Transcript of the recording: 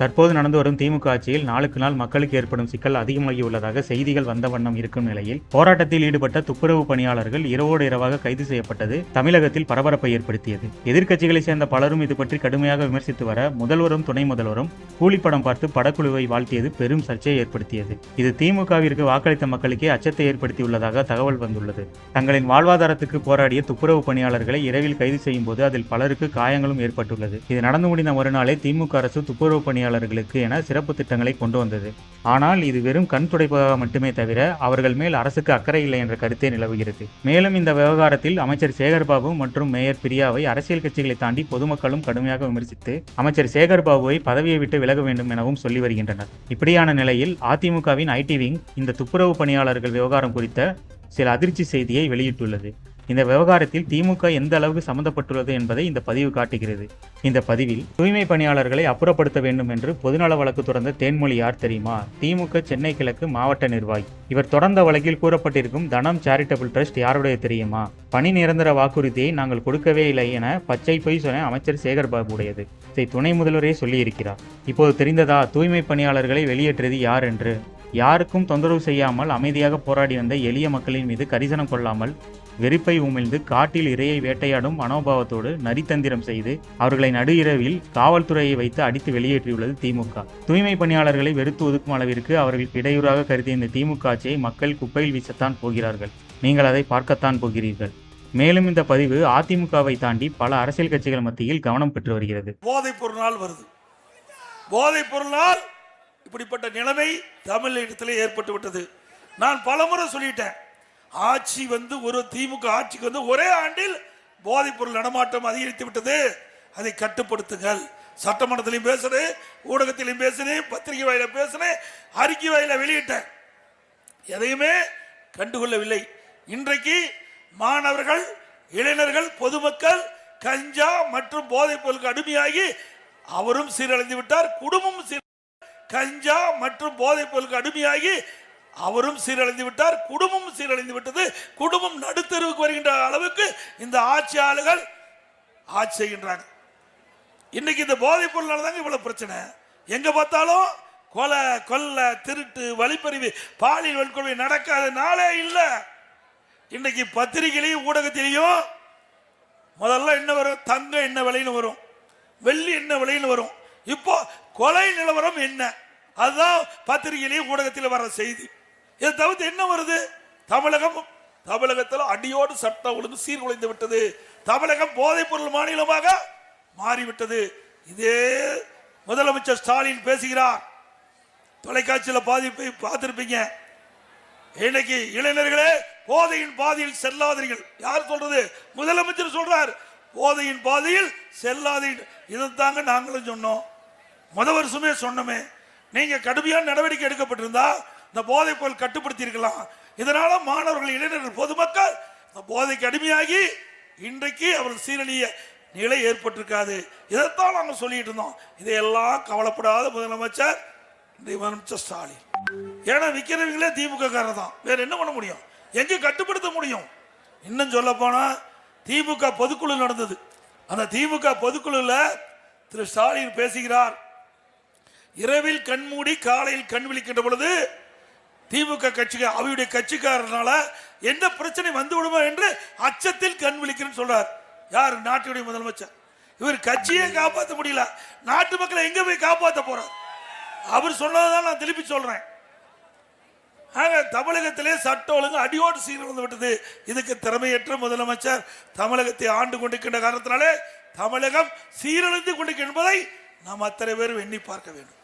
தற்போது நடந்து வரும் திமுக ஆட்சியில் நாளுக்கு நாள் மக்களுக்கு ஏற்படும் சிக்கல் அதிகமாகி உள்ளதாக செய்திகள் வந்த வண்ணம் இருக்கும் நிலையில் போராட்டத்தில் ஈடுபட்ட துப்புரவு பணியாளர்கள் இரவோடு இரவாக கைது செய்யப்பட்டது தமிழகத்தில் பரபரப்பை ஏற்படுத்தியது. எதிர்க்கட்சிகளை சேர்ந்த பலரும் இது பற்றி கடுமையாக விமர்சித்து வர முதல்வரும் துணை முதல்வரும் கூலிப்படம் பார்த்து படக்குழுவை வாழ்த்தியது பெரும் சர்ச்சையை ஏற்படுத்தியது. இது திமுகவிற்கு வாக்களித்த மக்களுக்கே அச்சத்தை ஏற்படுத்தியுள்ளதாக தகவல் வந்துள்ளது. தங்களின் வாழ்வாதாரத்துக்கு போராடிய துப்புரவு பணியாளர்களை இரவில் கைது செய்யும் போது அதில் பலருக்கு காயங்களும் ஏற்பட்டுள்ளது. இது நடந்து முடிந்த மறுநாளே திமுக அரசு துப்புரவு பணியாளர்களுக்கு என சிறப்பு திட்டங்களை கொண்டு வந்தது. ஆனால் இது வெறும் கண் துடைப்பதாக மட்டுமே தவிர அவர்கள் மேல் அரசுக்கு அக்கறை இல்லை என்ற கருத்தே நிலவுகிறது. மேலும் இந்த விவகாரத்தில் அமைச்சர் சேகர்பாபு மற்றும் மேயர் பிரியாவை அரசியல் கட்சிகளை தாண்டி பொதுமக்களும் கடுமையாக விமர்சித்து அமைச்சர் சேகர்பாபுவை பதவியை விட்டு விலக வேண்டும் எனவும் சொல்லி வருகின்றனர். இப்படியான நிலையில் அதிமுகவின் ஐடி விங் இந்த துப்புரவு பணியாளர்கள் விவகாரம் குறித்த சில அதிர்ச்சி செய்தியை வெளியிட்டுள்ளது. இந்த விவகாரத்தில் திமுக எந்த அளவுக்கு சம்பந்தப்பட்டுள்ளது என்பதை இந்த பதிவு காட்டுகிறது. இந்த பதிவில் தூய்மை பணியாளர்களை அப்புறப்படுத்த வேண்டும் என்று பொதுநல வழக்கு தொடர்ந்த தேன்மொழி யார் தெரியுமா? திமுக சென்னை கிழக்கு மாவட்ட நிர்வாகி. இவர் தொடர்ந்த வழக்கில் கூறப்பட்டிருக்கும் தனம் சேரிட்டபிள் ட்ரஸ்ட் யாருடைய தெரியுமா? பணி நிரந்தர வாக்குறுதியை நாங்கள் கொடுக்கவே இல்லை என பச்சை பொய் சொன்ன அமைச்சர் சேகர் பாபுடையது இதை துணை முதல்வரே சொல்லியிருக்கிறார். இப்போது தெரிந்ததா? தூய்மை பணியாளர்களை வெளியேற்றியது யார் என்று? யாருக்கும் தொந்தரவு செய்யாமல் அமைதியாக போராடி வந்த எளிய மக்களின் மீது கரிசனம் கொள்ளாமல் வெறுப்பை உமிழ்ந்து காட்டில் இரையை வேட்டையாடும் மனோபாவத்தோடு நரித்தந்திரம் செய்து அவர்களை நடு இரவில் காவல்துறையை வைத்து அடித்து வெளியேற்றியுள்ளது திமுக. தூய்மை பணியாளர்களை வெறுத்து ஒதுக்கும் அளவிற்கு அவர்களுக்கு இடையூறாக கருதிய இந்த திமுக ஆட்சியை மக்கள் குப்பையில் வீசத்தான் போகிறார்கள். நீங்கள் அதை பார்க்கத்தான் போகிறீர்கள். மேலும் இந்த பதிவு அதிமுகவை தாண்டி பல அரசியல் கட்சிகள் மத்தியில் கவனம் பெற்று வருகிறது. போதைப் பொருளால் வருது. போதைப் பொருளால் இப்படிப்பட்ட நிலைமை தமிழகத்திலே ஏற்பட்டு விட்டது. நான் பலமுறை சொல்லிட்டேன். ஆட்சி வந்து ஒரு திமுக ஆட்சிக்கு வந்து ஒரே ஆண்டில் போதைப் பொருள் நடமாட்டம் அதிகரித்து விட்டது. அதை கட்டுப்படுத்துங்கள். சட்டமன்றத்திலையும் பேசுறேன் ஊடகத்திலையும் பேசினேன் பத்திரிகை வாயில பேசினேன் அறிக்கை வாயில வெளியிட்டேன். எதையுமே கண்டுகொள்ளவில்லை. இன்றைக்கு மாணவர்கள் இளைஞர்கள் பொதுமக்கள் கஞ்சா மற்றும் போதைப் பொருளுக்கு அடிமையாகி அவரும் சீரழிந்து விட்டார் குடும்பமும் கஞ்சா மற்றும் போதைப் பொருளுக்கு அடிமையாகி அவரும் சீரழிந்து விட்டார் குடும்பமும் சீரழிந்து விட்டது. குடும்பம் நடுத்தருவுக்கு வருகின்ற அளவுக்கு இந்த ஆட்சியாளர்கள் ஆட்சி செய்கின்றாங்க. இன்னைக்கு இந்த போதைப் பொருளால் தாங்க இவ்வளவு பிரச்சனை. எங்க பார்த்தாலும் கொலை கொல்ல திருட்டு வழிப்பறிவு பாலியல் வன்கொடுமை நடக்காத நாளே இல்லை. இன்னைக்கு பத்திரிகையிலையும் ஊடகத்திலையும் முதல்ல என்ன வரும்? தங்கம் என்ன விலைன்னு வரும். வெள்ளி என்ன விலைன்னு வரும். இப்போ கொலை நிலவரம் என்ன? அதுதான் பத்திரிகையிலையும் ஊடகத்தில் வர செய்தி. இதை தவிர்த்து என்ன வருது? தமிழகம் தமிழகத்தில் அடியோடு சட்டம் ஒழுங்கு சீர்குலைந்து விட்டது. தமிழகம் போதைப் பொருள் மாநிலமாக மாறிவிட்டது. இதே முதலமைச்சர் ஸ்டாலின் பேசுகிறார். தொலைக்காட்சியில் பாதிப்பை பார்த்திருப்பீங்க. இன்னைக்கு இளைஞர்களே போதையின் பாதையில் செல்லாதீர்கள். யார் சொல்றது? முதலமைச்சர் சொல்றார். போதையின் பாதையில் செல்லாதீர்கள். இதைத்தாங்க நாங்களும் சொன்னோம். முத வருஷமே சொன்னோமே. நீங்க கடுமையான நடவடிக்கை எடுக்கப்பட்டிருந்தா இந்த போதை பொருள் கட்டுப்படுத்தி இருக்கலாம் இதனால மாணவர்கள் இளைஞர்கள் பொதுமக்கள் இந்த போதைக்கு அடிமையாகி இன்றைக்கு அவர்கள் சீரழிய நிலை ஏற்பட்டிருக்காது. இதைத்தான் நாங்கள் சொல்லிட்டு இருந்தோம். இதையெல்லாம் கவலைப்படாத முதலமைச்சர் இன்றைய முதலமைச்சர் ஸ்டாலின். ஏன்னா விற்கிறவங்களே திமுக காரர் தான். வேற என்ன பண்ண முடியும்? எங்க கட்டுப்படுத்த முடியும்? இன்னும் சொல்ல போனா திமுக பொதுக்குழு நடந்தது. அந்த திமுக பொதுக்குழுல திரு ஸ்டாலின் பேசுகிறார். இரவில் கண்மூடி காலையில் கண் விழிக்கின்ற பொழுது திமுக கட்சிக்கு அவையுடைய கட்சிக்காரனால என்ன பிரச்சனை வந்து விடுமோ என்று அச்சத்தில் கண் விழிக்கிறேன்னு சொல்றார். யார்? நாட்டுடைய முதலமைச்சர். இவர் கட்சியே காப்பாற்ற முடியல. நாட்டு மக்களை எங்க போய் காப்பாற்ற போறார்? அவர் சொன்னதான் நான் திருப்பி சொல்றேன். ஆக தமிழகத்திலே சட்ட ஒழுங்கு அடியோடு சீர்குலைந்து விட்டது. இதுக்கு திறமையற்ற முதலமைச்சர் தமிழகத்தை ஆண்டு கொண்டிருக்கின்ற காரணத்தினாலே தமிழகம் சீரழிந்து கொண்டிருக்கின்ற என்பதை நாம் அத்தனை பேரும் எண்ணி பார்க்க வேண்டும்.